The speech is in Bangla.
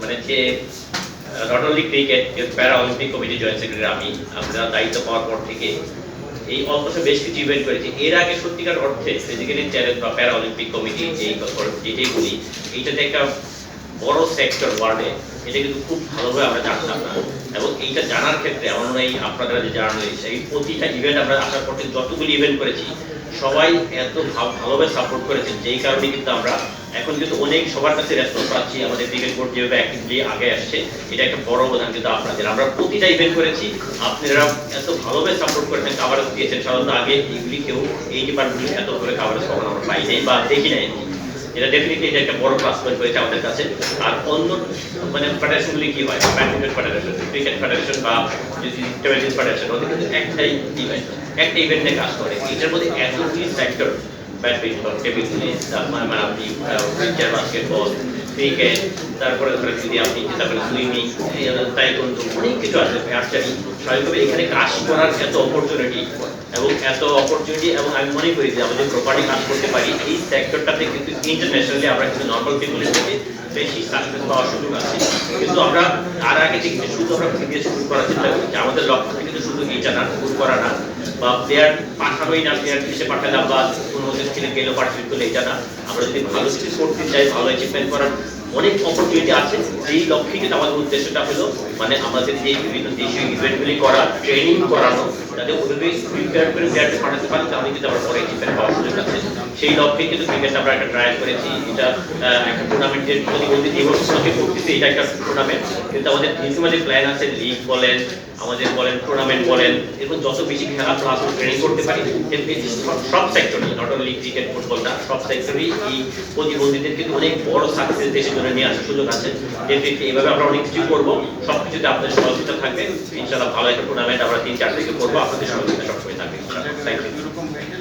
মানে যে not only cricket para Olympic committee joint secretary আমি, আমরা দায়িত্ব পাওয়ার পর থেকে এই অল্প বেশ কিছু ইভেন্ট করেছি। এর আগে সত্যিকার অর্থে ফিজিক্যালি চ্যালেঞ্জ বা কমিটি যেই যেটাইগুলি একটা বড় সেক্টর ওয়ার্ল্ডে এটা কিন্তু খুব ভালোভাবে আমরা জানতাম না। এবং এইটা জানার ক্ষেত্রে আমার মনে হয় আপনারা যে জার্নালিস্ট এই প্রতিটা ইভেন্ট আমরা আসার পর যতগুলি ইভেন্ট করেছি সবাই এত ভালোভাবে সাপোর্ট করেছেন, যেই কারণে কিন্তু আমরা এখন কিন্তু অনেক সবার কাছে রেসপন্স পাচ্ছি। আমাদের ক্রিকেট বোর্ড যেভাবে অ্যাক্টিভলি আগে আসছে, এটা একটা বড় অবদান কিন্তু আপনাদের। আমরা প্রতিটা ইভেন্ট করেছি, আপনারা এত ভালোভাবে সাপোর্ট করেছেন কাভারেজ দিয়েছেন। সাধারণত আগে এগুলি কেউ এই ডিপার্টমেন্টে এত কাভারেজ কখনো আমরা পাই নাই বা দেখি নাই। এটা ডেফিনেটলি এটা একটা বড় প্লাস পয়েন্ট হয়েছে আমাদের কাছে। আর অন্য মানে ফেডারেশনগুলি কি হয়? ব্যাডমিন্টন ফেডারেশন ক্রিকেট ফেডারেশন বা টেবিল ফেডারেশন ওদের কিন্তু একটাই ইভেন্ট একটা ইভেন্ট নিয়ে কাজ করে। এটার মধ্যে এতগুলি সেক্টর ব্যাডমিন্টন, টেবিল টেনিস তারপরে মানে আপনি উইন্টার বাস্কেটবল, ক্রিকেট, তারপরে ধরেন যদি আপনি চিন্তা করেন সুইমিং তাইকন্দ অনেক কিছু আছে আর্চারি স্বাভাবিকভাবে এখানে কাজ করার এত অপরচুনিটি এবং এত অপরচুনিটি এবং আমি মনে করি যে আমাদের প্রপার্টি কাজ করতে পারি, এই সেক্টরটাতে কিন্তু ইন্টারন্যাশনালি আমরা কিন্তু নর্মাল পিপুলের থেকে বেশি সাকসেস পাওয়ার সুযোগ আছে। কিন্তু আমরা তার আগে থেকে শুধু আমরা থেকে শুরু করার চেষ্টা করছি আমাদের লক্ষ্য কিন্তু শুধু এইটা না, শুরু করা না বা প্লেয়ার পাঠানোই না প্লেয়ার কিসে পাঠালাম বা কোনো ছেলে গেলেও পার্টিসিপেট করলে এটা না। আমরা যদি ভালো কিছু করতে চাই, ভালো অ্যাচিভমেন্ট করার অনেক অপরচুনিটি আছে। সেই লক্ষ্যে কিন্তু আমাদের উদ্দেশ্যটা হলো মানে আমাদের যে বিভিন্ন দেশীয় ইভেন্টগুলি করা ট্রেনিং করানো যাতে ওদেরকে প্রিপেয়ার করে প্লেয়ারকে পাঠাতে পারি তাহলে কিন্তু আমরা পরে অ্যাচিভমেন্ট পাওয়ার সুযোগ আছে সেই লক্ষ্যে কিন্তু ক্রিকেট আমরা একটা ট্রায়াল করেছি। এটা একটা টুর্নামেন্টের যদি বলতে এই বছরকে করতেছি, এটা একটা টুর্নামেন্ট কিন্তু আমাদের দীর্ঘমেয়াদী প্ল্যান আছে লিগ বলেন, আমাদের বলেন টুর্নামেন্ট বলেন এবং যত বেশি খেলা প্লাস ট্রেনিং করতে পারি সব সেক্টরে নট অনলি ক্রিকেট ফুটবল না সব সেক্টরেই এই প্রতিবন্ধীদের কিন্তু অনেক বড় সাকসেস দেশের জন্য নিয়ে আসার সুযোগ আছে। ডেফিনেটলি এইভাবে আমরা অনেক কিছু করব। সব কিছুতে আপনাদের সহযোগিতা থাকবে। ইনশাআল্লাহ ভালো একটা টুর্নামেন্ট আমরা তিন চার থেকে করব। আপনাদের সহযোগিতা সব থাকবে থ্যাংক ইউ